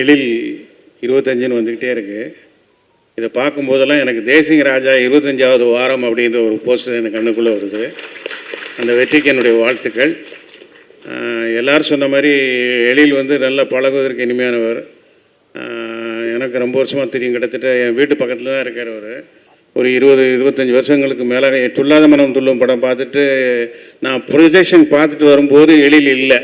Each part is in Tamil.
எழில் இருபத்தஞ்சுன்னு வந்துக்கிட்டே இருக்குது இதை பார்க்கும்போதெல்லாம் எனக்கு தேசிங்க ராஜா இருபத்தஞ்சாவது வாரம் அப்படின்ற ஒரு போஸ்டர் எனக்கு கண்ணுக்குள்ளே வருது. அந்த வெற்றிக்கு என்னுடைய வாழ்த்துக்கள். எல்லோரும் சொன்ன மாதிரி எழில் வந்து நல்லா பழகுவதற்கு இனிமையானவர். எனக்கு ரொம்ப வருஷமாக தெரியும். கிட்டத்தட்ட என் வீட்டு பக்கத்தில் தான் இருக்கார் அவர். ஒரு இருபது இருபத்தஞ்சி வருஷங்களுக்கு மேலே துல்லாத மனம் துள்ளும் படம் பார்த்துட்டு நான் ப்ரொஜெக்ஷன் பார்த்துட்டு வரும்போது எழில் இல்லை.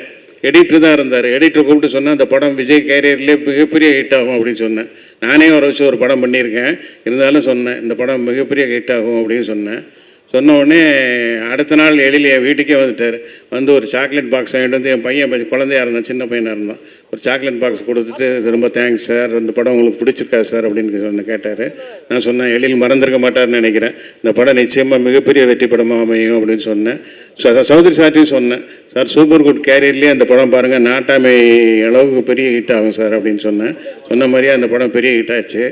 எடிட்டர் தான் இருந்தார். எடிட்டர் கூப்பிட்டு சொன்னேன் அந்த படம் விஜய் கேரியர்லேயே மிகப்பெரிய ஹிட் ஆகும் அப்படின்னு சொன்னேன். நானே ஒரு வச்சு ஒரு படம் பண்ணியிருக்கேன். இருந்தாலும் சொன்னேன் இந்த படம் மிகப்பெரிய ஹிட் ஆகும் அப்படின்னு சொன்னேன். சொன்ன உடனே அடுத்த நாள் எழில் என் வீட்டுக்கே வந்துட்டார். வந்து ஒரு சாக்லேட் பாக்ஸ் வாங்கிட்டு வந்து என் பையன் குழந்தையாக இருந்தான் சின்ன பையனாக இருந்தான். ஒரு சாக்லேட் பாக்ஸ் கொடுத்துட்டு ரொம்ப தேங்க்ஸ் சார் இந்த படம் உங்களுக்கு பிடிச்சிருக்கா சார் அப்படின்னு சொன்ன கேட்டார். நான் சொன்னேன் எழில் மறந்துருக்க மாட்டார்னு நினைக்கிறேன். இந்த படம் நிச்சயமாக மிகப்பெரிய வெற்றி படமாக அமையும் அப்படின்னு சொன்னேன். சௌத்ரி சார்ட்டையும் சொன்னேன். சார் சூப்பர் குட் கேரியர்லேயே அந்த படம் பாருங்கள் நாட்டாமை அளவுக்கு பெரிய ஹிட் ஆகும் சார் அப்படின்னு சொன்னேன். சொன்ன மாதிரியே அந்த படம் பெரிய ஹிட் ஆச்சு.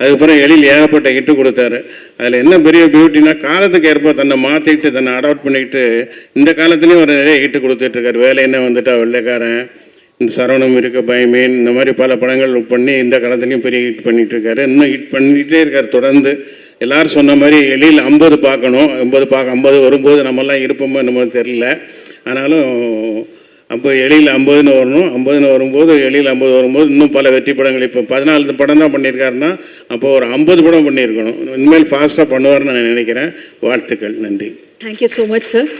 அதுக்கப்புறம் எழில் ஏகப்பட்ட ஹிட்டு கொடுத்தாரு. அதில் என்ன பெரிய பியூட்டினா காலத்துக்கு ஏற்ப தன்னை மாற்றிக்கிட்டு தன்னை அடாப்ட் பண்ணிக்கிட்டு இந்த காலத்துலேயும் ஒரு நிறைய ஹிட்டு கொடுத்துட்ருக்காரு வேலை என்ன வந்துட்டா வெள்ளைக்காரன் இந்த சரவணம் இருக்க பயமேன் இந்த மாதிரி பல படங்கள் பண்ணி இந்த காலத்துலேயும் பெரிய ஹிட் பண்ணிகிட்ருக்காரு இன்னும் ஹிட் பண்ணிகிட்டே இருக்கார் தொடர்ந்து. எல்லாரும் சொன்ன மாதிரி எழில் ஐம்பது பார்க்கணும். ஐம்பது பார்க்க ஐம்பது வரும்போது நம்மெல்லாம் இருப்போமோ என்னமோ தெரில ஆனாலும் அப்போ எழில் ஐம்பதுன்னு வரணும். ஐம்பதுன்னு வரும்போது எழில் ஐம்பது வரும்போது இன்னும் பல வெற்றி படங்கள். இப்போ பதினாலு படம் தான் பண்ணியிருக்காருன்னா அப்போ ஒரு ஐம்பது படம் பண்ணியிருக்கணும். இனிமேல் ஃபாஸ்ட்டாக பண்ணுவார்னு நான் நினைக்கிறேன். வாழ்த்துக்கள். நன்றி. Thank you so much sir.